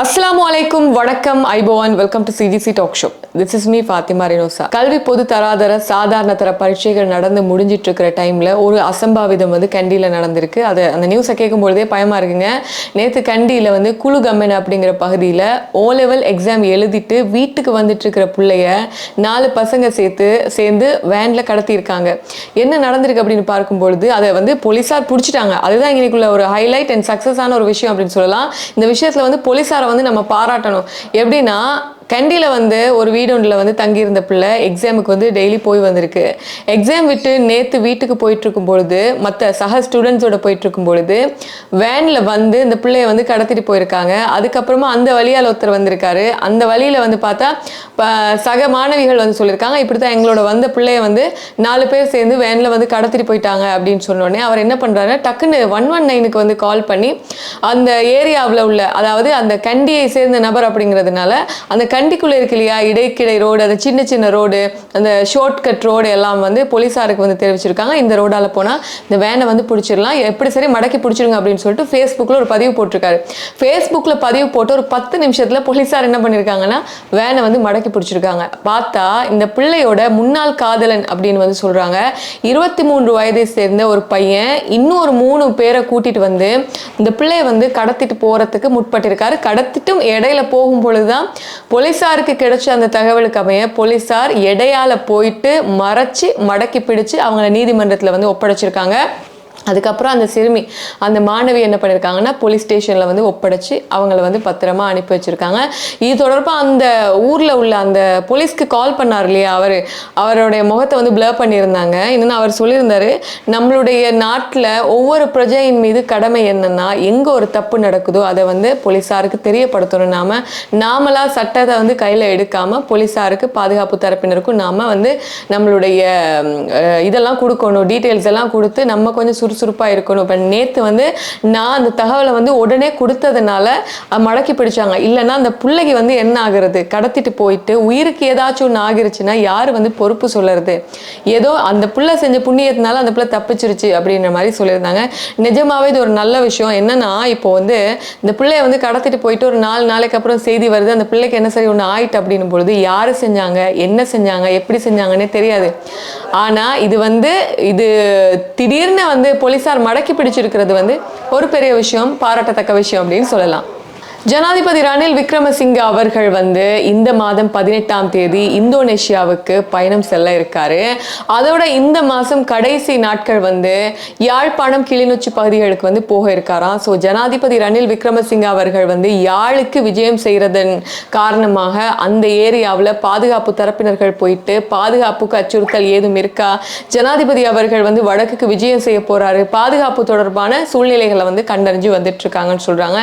அஸ்லாம் அலைக்கும் வணக்கம் ஐபோவான் welcome to CGC talk show this is me Fathima Renosa கல்வி பொது தராதர சாதாரண தர பரீட்சைகள் நடந்து முடிஞ்சிட்டு இருக்கிற டைம்ல ஒரு அசம்பாவிதம் வந்து கண்டியில நடந்திருக்கு. அது அந்த நியூஸை கேட்கும் பொழுதே பயமா இருக்குங்க. நேற்று கண்டியில வந்து குழு கம்மன் அப்படிங்கிற பகுதியில ஓ லெவல் எக்ஸாம் எழுதிட்டு வீட்டுக்கு வந்துட்டு இருக்கிற பிள்ளைய நாலு பசங்க சேர்த்து சேர்ந்து வேன்ல கடத்தியிருக்காங்க. என்ன நடந்திருக்கு அப்படின்னு பார்க்கும்பொழுது அதை வந்து போலீஸார் பிடிச்சிட்டாங்க. அதுதான் இன்னைக்குள்ள ஒரு ஹைலைட் அண்ட் சக்ஸஸான ஒரு விஷயம் அப்படின்னு சொல்லலாம். இந்த விஷயத்துல வந்து போலீஸார் வந்து நம்ம பாராட்டணும். எப்படின்னா கண்டியில் வந்து ஒரு வீடு ஒன்றில் வந்து தங்கியிருந்த பிள்ளை எக்ஸாமுக்கு வந்து டெய்லி போய் வந்திருக்கு. எக்ஸாம் விட்டு நேற்று வீட்டுக்கு போயிட்டுருக்கும் பொழுது மற்ற சக ஸ்டூடெண்ட்ஸோட போயிட்டுருக்கும் பொழுது வேனில் வந்து இந்த பிள்ளைய வந்து கடத்திட்டு போயிருக்காங்க. அதுக்கப்புறமா அந்த வழியால் ஒருத்தர் வந்திருக்காரு. அந்த வழியில் வந்து பார்த்தா ப- சக மாணவிகள் வந்து சொல்லியிருக்காங்க. இப்படி தான் எங்களோட வந்த பிள்ளைய வந்து நாலு பேர் சேர்ந்து வேனில் வந்து கடத்திட்டு போயிட்டாங்க அப்படின்னு சொன்ன உடனே அவர் என்ன பண்ணுறாரு டக்குன்னு ஒன் ஒன் நைனுக்கு வந்து கால் பண்ணி அந்த ஏரியாவில் உள்ள அதாவது அந்த கண்டியை சேர்ந்த நபர் அப்படிங்கிறதுனால அந்த கண்டிக்குள்ளே இருக்கு இல்லையா? இடைக்கிடை ரோடு அந்த சின்ன சின்ன ரோடு அந்த ஷார்ட் கட் ரோடு எல்லாம் வந்து போலீஸாருக்கு வந்து தெரிவிச்சிருக்காங்க. இந்த ரோடால போனால் இந்த வேனை வந்து பிடிச்சிடலாம். எப்படி சரி மடக்கி பிடிச்சிருங்க அப்படின்னு சொல்லிட்டு ஃபேஸ்புக்கில் ஒரு பதிவு போட்டிருக்காரு. ஃபேஸ்புக்கில் பதிவு போட்டு ஒரு பத்து நிமிஷத்தில் போலீஸார் என்ன பண்ணியிருக்காங்கன்னா வேனை வந்து மடக்கி பிடிச்சிருக்காங்க. பார்த்தா இந்த பிள்ளையோட முன்னாள் காதலன் அப்படின்னு வந்து சொல்கிறாங்க இருபத்தி மூன்று வயதை சேர்ந்த ஒரு பையன் இன்னும் ஒரு மூணு பேரை கூட்டிட்டு வந்து இந்த பிள்ளையை வந்து கடத்திட்டு போகிறதுக்கு முற்பட்டிருக்காரு. கடத்திட்டும் இடையில போகும் பொழுதுதான் போலீஸாருக்கு கிடைச்ச அந்த தகவலுக்கு அமைய போலீஸார் இடையால போயிட்டு மறைச்சு மடக்கி பிடிச்சு அவங்கள நீதிமன்றத்தில் வந்து ஒப்படைச்சிருக்காங்க. அதுக்கப்புறம் அந்த சிறுமி அந்த மாணவி என்ன பண்ணியிருக்காங்கன்னா போலீஸ் ஸ்டேஷனில் வந்து ஒப்படைச்சு அவங்கள வந்து பத்திரமா அனுப்பி வச்சிருக்காங்க. இது தொடர்பாக அந்த ஊரில் உள்ள அந்த போலீஸ்க்கு கால் பண்ணார் இல்லையா அவர்? அவருடைய முகத்தை வந்து ப்ளர் பண்ணியிருந்தாங்க. இன்னும் அவர் சொல்லியிருந்தாரு நம்மளுடைய நாட்டில் ஒவ்வொரு பிரஜையின் மீது கடமை என்னன்னா எங்கே ஒரு தப்பு நடக்குதோ அதை வந்து போலீஸாருக்கு தெரியப்படுத்தணும். நாம நாமளா சட்டத்தை வந்து கையில் எடுக்காம போலீஸாருக்கு பாதுகாப்பு தரப்பினருக்கும் நாம வந்து நம்மளுடைய இதெல்லாம் கொடுக்கணும் டீட்டெயில்ஸ் எல்லாம் கொடுத்து நம்ம கொஞ்சம் சுறுசுறுப்பாக இருக்கணும். இப்போ நேற்று வந்து நான் அந்த தகவலை வந்து உடனே கொடுத்ததுனால மடக்கி பிடிச்சாங்க. இல்லைன்னா அந்த பிள்ளைக்கு வந்து என்ன ஆகுறது? கடத்திட்டு போயிட்டு உயிருக்கு ஏதாச்சும் ஒன்று ஆகிருச்சுன்னா யார் வந்து பொறுப்பு சொல்லுறது? ஏதோ அந்த பிள்ளை செஞ்ச புண்ணியத்தினால அந்த பிள்ளை தப்பிச்சிருச்சு அப்படின்ற மாதிரி சொல்லியிருந்தாங்க. நிஜமாவே இது ஒரு நல்ல விஷயம். என்னன்னா இப்போ வந்து இந்த பிள்ளைய வந்து கடத்திட்டு போயிட்டு ஒரு நாலு நாளைக்கு அப்புறம் செய்தி வருது. அந்த பிள்ளைக்கு என்ன சரி ஒன்று ஆயிட்டு அப்படின்னும் பொழுது யார் செஞ்சாங்க? என்ன செஞ்சாங்க? எப்படி செஞ்சாங்கன்னே தெரியாது. ஆனா இது வந்து இது திடீர்னு வந்து போலீசார் மடக்கி பிடிச்சிருக்கிறது வந்து ஒரு பெரிய விஷயம் பாராட்டத்தக்க விஷயம் அப்படின்னு சொல்லலாம். ஜனாதிபதி ரணில் விக்ரமசிங்க அவர்கள் வந்து இந்த மாதம் பதினெட்டாம் தேதி இந்தோனேஷியாவுக்கு பயணம் செல்ல இருக்காரு. அதோட இந்த மாதம் கடைசி நாட்கள் வந்து யாழ்ப்பாணம் கிளிநொச்சி பகுதிகளுக்கு வந்து போக இருக்காராம். ஸோ ஜனாதிபதி ரணில் விக்ரமசிங்க அவர்கள் வந்து யாழுக்கு விஜயம் செய்கிறதன் காரணமாக அந்த ஏரியாவில் பாதுகாப்பு தரப்பினர்கள் போயிட்டு பாதுகாப்புக்கு அச்சுறுத்தல் ஏதும் இருக்கா? ஜனாதிபதி அவர்கள் வந்து வடக்குக்கு விஜயம் செய்ய போறாரு. பாதுகாப்பு தொடர்பான சூழ்நிலைகளை வந்து கண்டறிஞ்சு வந்துட்டு இருக்காங்கன்னு சொல்றாங்க.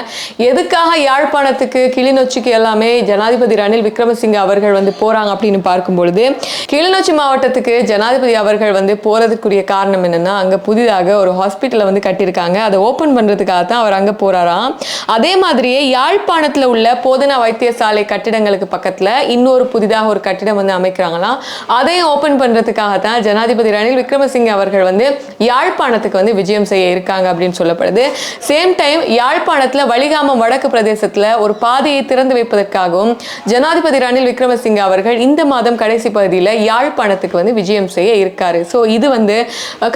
எதுக்காக யாழ்ப்பாணத்துக்கு கிளிநொச்சிக்கு எல்லாமே ஜனாதிபதி ரணில் விக்ரமசிங்க அவர்கள் வந்து போறாங்க அப்படின்னு பார்க்கும் பொழுது கிளிநொச்சி மாவட்டத்துக்கு ஜனாதிபதி அவர்கள் வந்து போறதுக்குரிய காரணம் என்னன்னா அங்க புதிதாக ஒரு ஹாஸ்பிட்டலை வந்து கட்டியிருக்காங்க. அதை ஓபன் பண்றதுக்காக தான் அவர் அங்க போறாராம் அதே மாதிரியே யாழ்ப்பாணத்துல உள்ள போதனா வைத்தியசாலை கட்டிடங்களுக்கு பக்கத்துல இன்னொரு புதிதாக ஒரு கட்டிடம் வந்து அமைக்கிறாங்களாம் அதையும் ஓபன் பண்றதுக்காக தான் ஜனாதிபதி ரணில் விக்ரமசிங்க அவர்கள் வந்து யாழ்ப்பாணத்துக்கு வந்து விஜயம் செய்ய இருக்காங்க அப்படின்னு சொல்லப்படுது. சேம் டைம் யாழ்ப்பாணத்துல வலிகாமம் வடக்கு பிரதேசத்துல ஒரு பாதையை திறந்து வைப்பதற்காகவும் ஜனாதிபதி ரணில் விக்ரமசிங்கே அவர்கள் இந்த மாதம் கடைசி பகுதியில் யாழ்ப்பாணத்துக்கு வந்து விஜயம் செய்ய இருக்காரு. ஸோ இது வந்து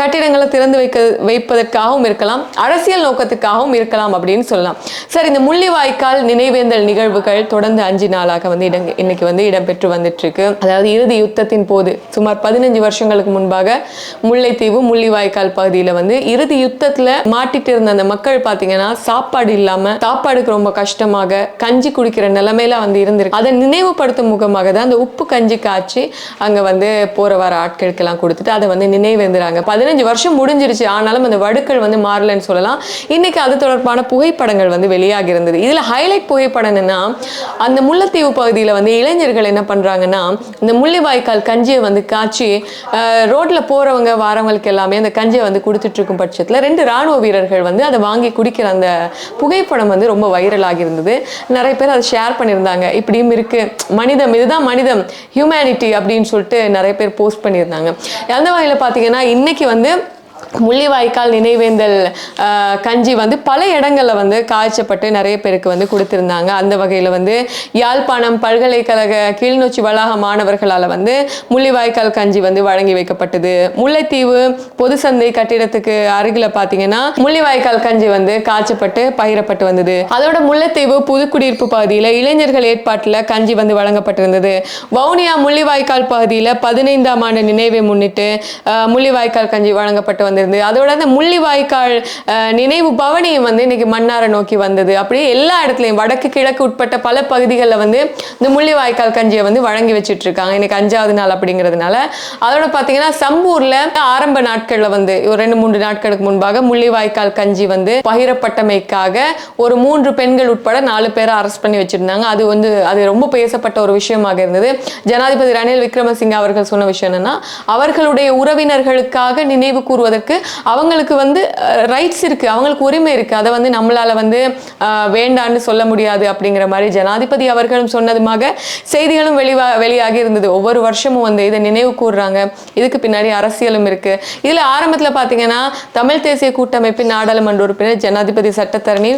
கட்டிடங்களை திறந்து வைக்க வைப்பதற்காகவும் இருக்கலாம் அரசியல் நோக்கத்துக்காகவும் இருக்கலாம் அப்படின்னு சொல்லலாம். சார் இந்த முள்ளிவாய்க்கால் நினைவேந்தல் நிகழ்வுகள் தொடர்ந்து அஞ்சு நாளாக வந்து இடம் இன்னைக்கு வந்து இடம்பெற்று வந்துட்டு இருக்கு அதாவது இறுதி யுத்தத்தின் போது சுமார் பதினஞ்சு வருஷங்களுக்கு முன்பாக முல்லைத்தீவு முள்ளிவாய்க்கால் பகுதியில் வந்து இறுதி யுத்தத்துல மாட்டிட்டு இருந்த அந்த மக்கள் பார்த்தீங்கன்னா சாப்பாடு இல்லாம சாப்பாடுக்கு ரொம்ப கஷ்டம் கஷ்டமாக கஞ்சி குடிக்கிற நிலைமையில வந்து இருந்திருக்கு. அதை நினைவுபடுத்தும் முகமாக தான் அந்த உப்பு கஞ்சி காய்ச்சி அங்க வந்து போற வர ஆட்களுக்கெல்லாம் கொடுத்துட்டு அதை வந்து நினைவேந்துறாங்க. பதினஞ்சு வருஷம் முடிஞ்சிருச்சு. ஆனாலும் அந்த வடுக்கள் வந்து மாறலன்னு சொல்லலாம். இன்னைக்கு அது தொடர்பான புகைப்படங்கள் வந்து வெளியாகி இருந்தது. இதுல ஹைலைட் புகைப்படம் என்னன்னா அந்த முல்லைத்தீவு பகுதியில வந்து இளைஞர்கள் என்ன பண்றாங்கன்னா இந்த முள்ளிவாய்க்கால் கஞ்சியை வந்து காய்ச்சி அஹ், ரோட்ல போறவங்க வாரவங்களுக்கு எல்லாமே அந்த கஞ்சியை வந்து கொடுத்துட்டு இருக்கும் பட்சத்துல ரெண்டு ராணுவ வீரர்கள் வந்து அதை வாங்கி குடிக்கிற அந்த புகைப்படம் வந்து ரொம்ப வைரல் இருந்தது நிறைய பேர் அதை ஷேர் பண்ணியிருந்தாங்க. இப்படியும் இருக்கு. மனிதம் இதுதான் மனிதம். ஹியூமனிட்டி அப்படின்னு சொல்லிட்டு நிறைய பேர் போஸ்ட் பண்ணியிருந்தாங்க. அந்த வகையில் பார்த்தீங்கன்னா இன்னைக்கு வந்து முள்ளிவாய்க்கால் நினைவேந்தல் கஞ்சி வந்து பல இடங்களில் வந்து காய்ச்சப்பட்டு நிறைய பேருக்கு வந்து கொடுத்துருந்தாங்க. அந்த வகையில் வந்து யாழ்ப்பாணம் பல்கலைக்கழக கிளிநொச்சி வளாக மாணவர்களால் வந்து முள்ளிவாய்க்கால் கஞ்சி வந்து வழங்கி வைக்கப்பட்டது. முல்லைத்தீவு பொது சந்தை கட்டிடத்துக்கு அருகில் பார்த்தீங்கன்னா முள்ளிவாய்க்கால் கஞ்சி வந்து காய்ச்சப்பட்டு பகிரப்பட்டு வந்தது. அதோட முல்லைத்தீவு புதுக்குடியிருப்பு பகுதியில் இளைஞர்கள் ஏற்பாட்டில் கஞ்சி வந்து வழங்கப்பட்டிருந்தது. வவுனியா முள்ளிவாய்க்கால் பகுதியில் பதினைந்தாம் ஆண்டு நினைவை முன்னிட்டு முள்ளிவாய்க்கால் கஞ்சி வழங்கப்பட்டு வந்திருந்தது அதோட அந்த முள்ளிவாய்க்கால் ஆஹ், நினைவு பவனியும் வந்து இன்னைக்கு மன்னாரை நோக்கி வந்தது. அப்படியே எல்லா இடத்துலையும் வடக்கு கிழக்கு உட்பட்ட பல பகுதிகளில் வந்து இந்த முள்ளிவாய்க்கால் கஞ்சியை வந்து வழங்கி வச்சுட்டு இருக்காங்க இன்னைக்கு அஞ்சாவது நாள் அப்படிங்கிறதுனால. அதோட பார்த்தீங்கன்னா சம்பூர்ல ஆரம்ப நாட்களில் வந்து ஒரு ரெண்டு மூன்று நாட்களுக்கு முன்பாக முள்ளிவாய்க்கால் கஞ்சி வந்து பகிரப்பட்டமைக்காக ஒரு மூன்று பெண்கள் உட்பட நாலு பேரை அரெஸ்ட் பண்ணி வச்சிருந்தாங்க. அது வந்து அது ரொம்ப பேசப்பட்ட ஒரு விஷயமாக இருந்தது. ஜனாதிபதி ரணில் விக்ரமசிங்க அவர்கள் சொன்ன விஷயம் என்னன்னா அவர்களுடைய உறவினர்களுக்காக நினைவு கூறுவதற்கு அவங்களுக்கு வந்து ரைட்ஸ் இருக்கு. அவங்களுக்கு உரிமை இருக்கு. அதை வந்து நம்மளால வந்து வேண்டான்னு சொல்ல முடியாது அப்படிங்கிற மாதிரி ஜனாதிபதி அவர்களும் சொன்னதுமாக செய்திகளும் வெளிவா வெளியாகி இருந்தது. ஒவ்வொரு வருஷமும் வந்து இதை நினைவு கூறுறாங்க இதுக்கு பின்னாடி அரசியலும் இருக்குது இதுல ஆரம்பத்துல பாத்தீங்கன்னா தமிழ் தேசிய கூட்டமைப்பின் நாடாளுமன்ற உறுப்பினர் ஜனாதிபதி சட்டத்தரணி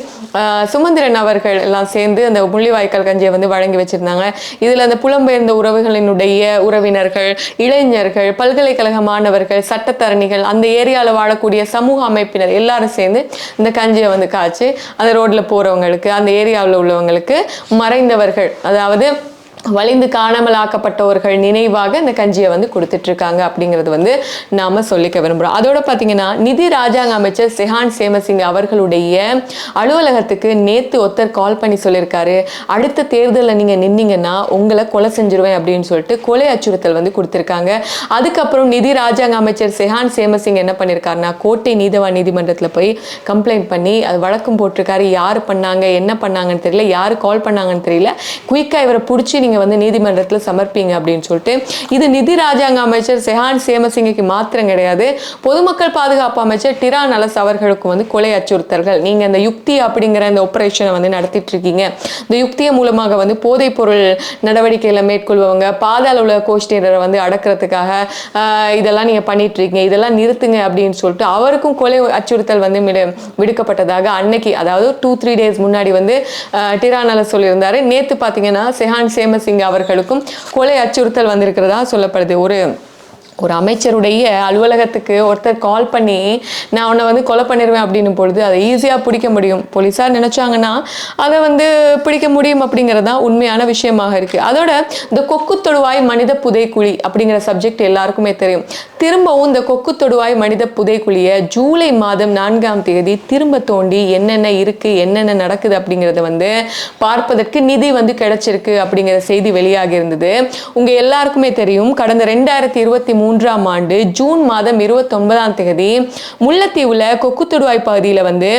சுமந்திரன் அவர்கள் எல்லாம் சேர்ந்து அந்த முள்ளிவாய்க்கால் கஞ்சியை வந்து வழங்கி வச்சிருந்தாங்க. இதுல அந்த புலம்பெயர்ந்த உறவுகளினுடைய உறவினர்கள் இளைஞர்கள் பல்கலைக்கழக மாணவர்கள் சட்டத்தரணிகள் அந்த ஏரியா ஏரியாவில் வாழக்கூடிய சமூக அமைப்பினர் எல்லாரும் சேர்ந்து இந்த கஞ்சியை வந்து காய்ச்சி அந்த ரோட்ல போறவங்களுக்கு அந்த ஏரியாவில் உள்ளவங்களுக்கு மறைந்தவர்கள் அதாவது வலிந்து காணாமல் ஆக்கப்பட்டவர்கள் நினைவாக இந்த கஞ்சியை வந்து கொடுத்துட்டு இருக்காங்க அப்படிங்கிறது வந்து நாம சொல்லிக்க விரும்புகிறோம் அதோட பார்த்தீங்கன்னா நிதி ராஜாங்க அமைச்சர் செஹான் சேமசிங் அவர்களுடைய அலுவலகத்துக்கு நேத்து ஒருத்தர் கால் பண்ணி சொல்லியிருக்காரு. அடுத்த தேர்தலில் நீங்கள் நின்னீங்கன்னா உங்களை கொலை செஞ்சிருவேன் அப்படின்னு சொல்லிட்டு கொலை அச்சுறுத்தல் வந்து கொடுத்துருக்காங்க. அதுக்கப்புறம் நிதி ராஜாங்க அமைச்சர் செஹான் சேமசிங் என்ன பண்ணியிருக்காருனா கோட்டை நீதவான் நீதிமன்றத்தில் போய் கம்ப்ளைண்ட் பண்ணி அது வழக்கம் போட்டிருக்காரு. யார் பண்ணாங்க என்ன பண்ணாங்கன்னு தெரியல. யார் கால் பண்ணாங்கன்னு தெரியல. குயிக்காக இவரை பிடிச்சி நீங்கள் வந்து நீதிமன்றத்தில் சமர்ப்பீங்க அப்படின்னு சொல்லிட்டு. இது நிதி ராஜாங்க அமைச்சர் செஹான் சேமசிங்கைக்கு மாத்திரம் கிடையாது. பொதுமக்கள் பாதுகாப்பு அமைச்சர் டிரா நலஸ் அவர்களுக்கும் வந்து கொலை அச்சுறுத்தல்கள். நீங்கள் இந்த யுக்தி அப்படிங்கிற இந்த ஆப்ரேஷனை வந்து நடத்திட்டு இருக்கீங்க இந்த யுக்தியை மூலமாக வந்து போதைப் பொருள் நடவடிக்கைகளை மேற்கொள்பவங்க பாதாள உலக கோஷ்டினரை வந்து அடக்கிறதுக்காக இதெல்லாம் நீங்கள் பண்ணிட்டு இருக்கீங்க இதெல்லாம் நிறுத்துங்க அப்படின்னு சொல்லிட்டு அவருக்கும் கொலை அச்சுறுத்தல் வந்து விடுக்கப்பட்டதாக அன்னைக்கு அதாவது டூ த்ரீ டேஸ் முன்னாடி வந்து டிரா நலஸ் சொல்லியிருந்தாரு. நேற்று பார்த்தீங்கன்னா செஹான் சேம விக்ரமசிங்க அவர்களுக்கும் கொலை அச்சுறுத்தல் வந்திருக்கிறதா சொல்லப்படுது. ஒரு ஒரு அமைச்சருடைய அலுவலகத்துக்கு ஒருத்தர் கால் பண்ணி நான் உன்னை வந்து கொலை பண்ணிடுவேன் அப்படின்னும் பொழுது அதை ஈஸியாக பிடிக்க முடியும். போலீஸார் நினச்சாங்கன்னா அதை வந்து பிடிக்க முடியும் அப்படிங்கிறது தான் உண்மையான விஷயமாக இருக்குது அதோட இந்த கொக்கு தொடுவாய் மனித புதைக்குழி அப்படிங்கிற சப்ஜெக்ட் எல்லாருக்குமே தெரியும். திரும்பவும் இந்த கொக்கு தொடுவாய் மனித புதைக்குழியை ஜூலை மாதம் நான்காம் தேதி திரும்ப தோண்டி என்னென்ன இருக்குது என்னென்ன நடக்குது அப்படிங்கிறத வந்து பார்ப்பதற்கு நிதி வந்து கிடைச்சிருக்கு அப்படிங்கிற செய்தி வெளியாகி இருந்தது. உங்கள் எல்லாருக்குமே தெரியும் கடந்த ரெண்டாயிரத்தி இருபத்தி மூணு மூன்றாம் ஆண்டு ஜூன் மாதம் இருபத்தொன்பதாம் தேதி முல்லைத்தீவுல கொக்குத்துடுவாய் பகுதியில் வந்து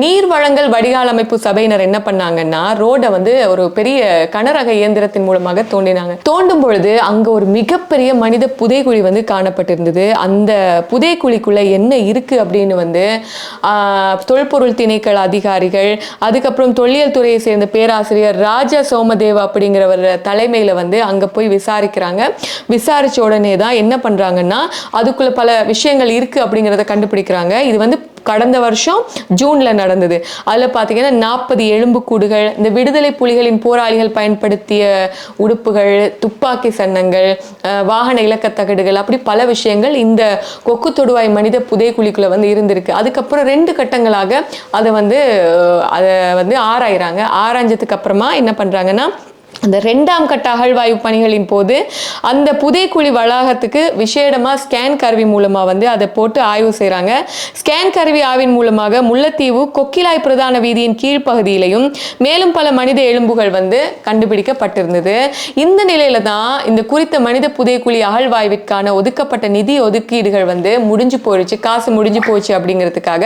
நீர் வழங்கல் வடிகால் அமைப்பு சபையினர் என்ன பண்ணாங்கன்னா ரோட வந்து ஒரு பெரிய கனரக இயந்திரத்தின் மூலமாக தோண்டினாங்க. தோண்டும் பொழுது அங்க ஒரு மிகப்பெரிய மனித புதைக்குழி வந்து காணப்பட்டிருந்தது. அந்த புதைக்குழிக்குள்ள என்ன இருக்கு அப்படின்னு வந்து தொல்பொருள் திணைக்கள அதிகாரிகள் அதுக்கப்புறம் தொல்லியல் துறையை சேர்ந்த பேராசிரியர் ராஜா சோமதேவ் அப்படிங்கிறவர் தலைமையில் வந்து அங்கே போய் விசாரிக்கிறாங்க. விசாரிச்ச உடனே தான் என்ன பண்றாங்கன்னா அதுக்குள்ள பல விஷயங்கள் இருக்கு அப்படிங்கிறத கண்டுபிடிக்கிறாங்க. இது வந்து கடந்த வருஷம் ஜூனில் நடந்தது. அதில் பார்த்தீங்கன்னா நாற்பது எலும்புக்கூடுகள் இந்த விடுதலை புலிகளின் போராளிகள் பயன்படுத்திய உடுப்புகள் துப்பாக்கி சன்னங்கள் வாகன இலக்கத்தகடுகள் அப்படி பல விஷயங்கள் இந்த கொக்கு தொடுவாய் மனித புதைக்குழிக்குள்ளே வந்து இருந்திருக்கு. அதுக்கப்புறம் ரெண்டு கட்டங்களாக அதை வந்து அதை வந்து ஆராயிறாங்க. ஆராய்ஞ்சதுக்கு அப்புறமா என்ன பண்ணுறாங்கன்னா அந்த ரெண்டாம் கட்ட அகழ்வாய்வு பணிகளின் போது அந்த புதைக்குழி வளாகத்துக்கு விசேடமாக ஸ்கேன் கருவி மூலமாக வந்து அதை போட்டு ஆய்வு செய்கிறாங்க ஸ்கேன் கருவி ஆய்வின் மூலமாக முல்லைத்தீவு கொக்கிலாய் பிரதான வீதியின் கீழ்ப்பகுதியிலையும் மேலும் பல மனித எலும்புகள் வந்து கண்டுபிடிக்கப்பட்டிருந்தது. இந்த நிலையில தான் இந்த குறித்த மனித புதைக்குழி அகழ்வாய்விற்கான ஒதுக்கப்பட்ட நிதி ஒதுக்கீடுகள் வந்து முடிஞ்சு போயிடுச்சு. காசு முடிஞ்சு போச்சு அப்படிங்கிறதுக்காக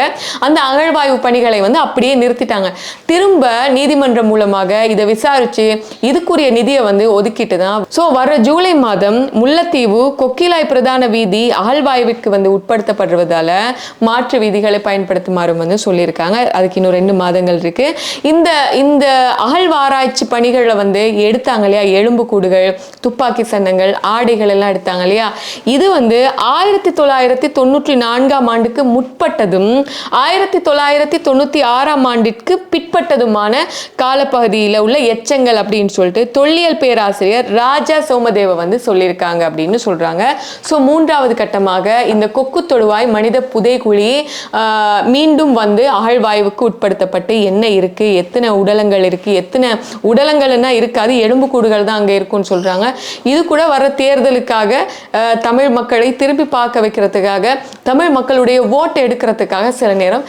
அந்த அகழ்வாய்வு பணிகளை வந்து அப்படியே நிறுத்திட்டாங்க. திரும்ப நீதிமன்றம் மூலமாக இதை விசாரிச்சு இது இதுக்குரிய நிதியை வந்து ஒதுக்கிட்டு தான் ஸோ வர ஜூலை மாதம் முல்லைத்தீவு கொக்கிலாய் பிரதான வீதி அகழ்வாய்விற்கு வந்து உட்படுத்தப்படுவதால மாற்று வீதிகளை பயன்படுத்துமாறும் வந்து சொல்லியிருக்காங்க. அதுக்கு இன்னும் ரெண்டு மாதங்கள் இருக்கு. இந்த இந்த அகழ்வாராய்ச்சி பணிகளில் வந்து எடுத்தாங்க இல்லையா? எலும்புக்கூடுகள் துப்பாக்கி சன்னங்கள் ஆடைகள் எல்லாம் எடுத்தாங்க இல்லையா? இது வந்து ஆயிரத்தி தொள்ளாயிரத்தி தொண்ணூற்றி நான்காம் ஆண்டுக்கு முற்பட்டதும் ஆயிரத்தி தொள்ளாயிரத்தி தொண்ணூற்றி ஆறாம் ஆண்டிற்கு பிற்பட்டதுமான காலப்பகுதியில் உள்ள எச்சங்கள் அப்படின்னு சொல்லிட்டு தொல்லியல் பேராசிரியர் ராஜா சோமதேவ வந்து சொல்லியிருக்காங்க அப்படின்னு சொல்றாங்க. ஸோ மூன்றாவது கட்டமாக இந்த கொக்கு தொடுவாய் மனித புதைகுழி மீண்டும் வந்து அகழ்வாய்வுக்கு உட்படுத்தப்பட்டு என்ன இருக்கு எத்தனை உடலங்கள் இருக்கு எத்தனை உடலங்கள்னா இருக்காது எலும்பு கூடுகள் தான் அங்கே இருக்கும்னு சொல்றாங்க. இது கூட வர தேர்தலுக்காக தமிழ் மக்களை திருப்பி பார்க்க வைக்கிறதுக்காக தமிழ் மக்களுடைய ஓட்டு எடுக்கிறதுக்காக சில நேரம்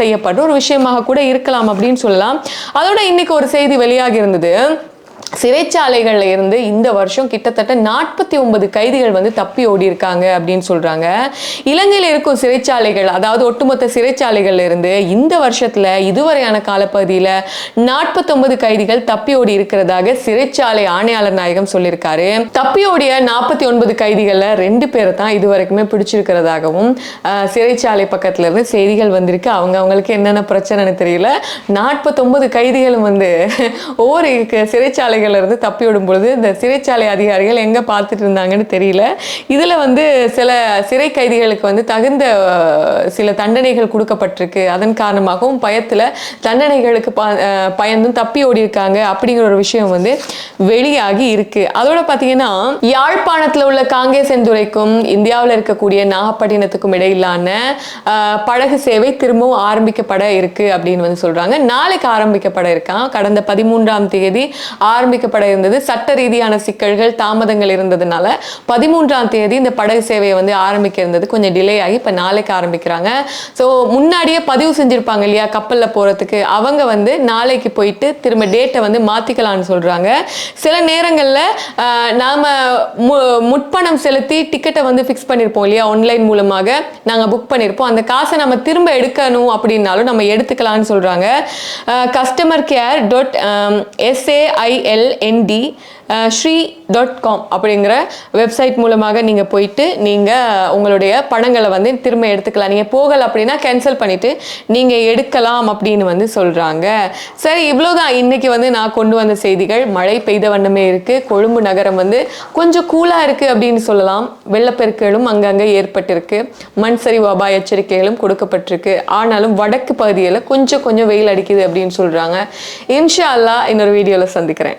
செய்யப்படும் செய்யப்படுற ஒரு விஷயமாக கூட இருக்கலாம் அப்படின்னு சொல்லலாம். அதோட இன்னைக்கு ஒரு செய்தி வெளியாகி இருந்தது. சிறைச்சாலைகள்ல இருந்து இந்த வருஷம் கிட்டத்தட்ட நாற்பத்தி ஒன்பது கைதிகள் வந்து தப்பி ஓடி இருக்காங்க அப்படின்னு சொல்கிறாங்க இலங்கையில் இருக்கும் சிறைச்சாலைகள் அதாவது ஒட்டுமொத்த சிறைச்சாலைகள்ல இருந்து இந்த வருஷத்தில் இதுவரையான காலப்பகுதியில் நாற்பத்தொன்பது கைதிகள் தப்பி ஓடி இருக்கிறதாக சிறைச்சாலை ஆணையாளர் நாயகம் சொல்லியிருக்காரு. தப்பி ஓடிய நாற்பத்தி ஒன்பது கைதிகளில் ரெண்டு பேரை தான் இதுவரைக்குமே பிடிச்சிருக்கிறதாகவும் சிறைச்சாலை பக்கத்துல இருந்து செய்திகள் வந்திருக்கு. அவங்க அவங்களுக்கு என்னென்ன பிரச்சனைன்னு தெரியல. நாற்பத்தொன்பது கைதிகளும் வந்து ஒவ்வொரு சிறைச்சாலை சிறைச்சாலைகள்ல இருந்து தப்பி விடும் பொழுது இந்த சிறைச்சாலை அதிகாரிகள் எங்கே பார்த்துட்டு இருந்தாங்கன்னு தெரியல. இதில் வந்து சில சிறை கைதிகளுக்கு வந்து தகுந்த சில தண்டனைகள் கொடுக்கப்பட்டிருக்கு. அதன் காரணமாகவும் பயத்தில் தண்டனைகளுக்கு ப- பயந்தும் தப்பி ஓடி இருக்காங்க அப்படிங்கிற ஒரு விஷயம் வந்து வெளியாகி இருக்குது அதோட பார்த்தீங்கன்னா யாழ்ப்பாணத்தில் உள்ள காங்கேசெந்துறைக்கும் இந்தியாவில் இருக்கக்கூடிய நாகப்பட்டினத்துக்கும் இடையிலான படகு சேவை திரும்பவும் ஆரம்பிக்கப்பட இருக்கு அப்படின்னு வந்து சொல்கிறாங்க நாளைக்கு ஆரம்பிக்கப்பட இருக்கான் கடந்த பதிமூன்றாம் தேதி ஆரம்பிக்கப்பட இருந்தது. சட்ட ரீதியான சிக்கல்கள் தாமதங்கள் இருந்ததுனால பதிமூன்றாம் தேதி இந்த படகு சேவையை வந்து ஆரம்பிக்க இருந்தது. கொஞ்சம் டிலே ஆகி இப்போ நாளைக்கு ஆரம்பிக்கிறாங்க. ஸோ முன்னாடியே பதிவு செஞ்சுருப்பாங்க இல்லையா? கப்பலில் போகிறதுக்கு அவங்க வந்து நாளைக்கு போயிட்டு திரும்ப டேட்டை வந்து மாற்றிக்கலாம்னு சொல்கிறாங்க சில நேரங்களில் நாம் மு முட்பணம் செலுத்தி டிக்கெட்டை வந்து ஃபிக்ஸ் பண்ணியிருப்போம் இல்லையா? ஆன்லைன் மூலமாக நாங்கள் புக் பண்ணியிருப்போம் அந்த காசை நம்ம திரும்ப எடுக்கணும் அப்படின்னாலும் நம்ம எடுத்துக்கலாம்னு சொல்கிறாங்க customer care dot LNT Shri dot com அப்படிங்கிற வெப்சைட் மூலமாக நீங்கள் போயிட்டு நீங்கள் உங்களுடைய பணங்களை வந்து திரும்ப எடுத்துக்கலாம். நீங்கள் போகலை அப்படின்னா கேன்சல் பண்ணிவிட்டு நீங்கள் எடுக்கலாம் அப்படின்னு வந்து சொல்கிறாங்க சரி இவ்வளோதான் இன்னைக்கு வந்து நான் கொண்டு வந்த செய்திகள். மழை பெய்த வண்ணமே இருக்குது கொழும்பு நகரம் வந்து கொஞ்சம் கூலாக இருக்குது அப்படின்னு சொல்லலாம். வெள்ளப்பெருக்களும் அங்கங்கே ஏற்பட்டிருக்கு. மண் சரிவு அபாய எச்சரிக்கைகளும் கொடுக்கப்பட்டிருக்கு. ஆனாலும் வடக்கு பகுதியில் கொஞ்சம் கொஞ்சம் வெயில் அடிக்குது அப்படின்னு சொல்கிறாங்க இன்ஷா அல்லாஹ் இன்னொரு வீடியோவில் சந்திக்கிறேன்.